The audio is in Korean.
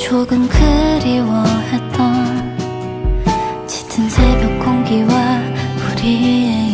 조금 그리워했던 짙은 새벽 공기와 우리의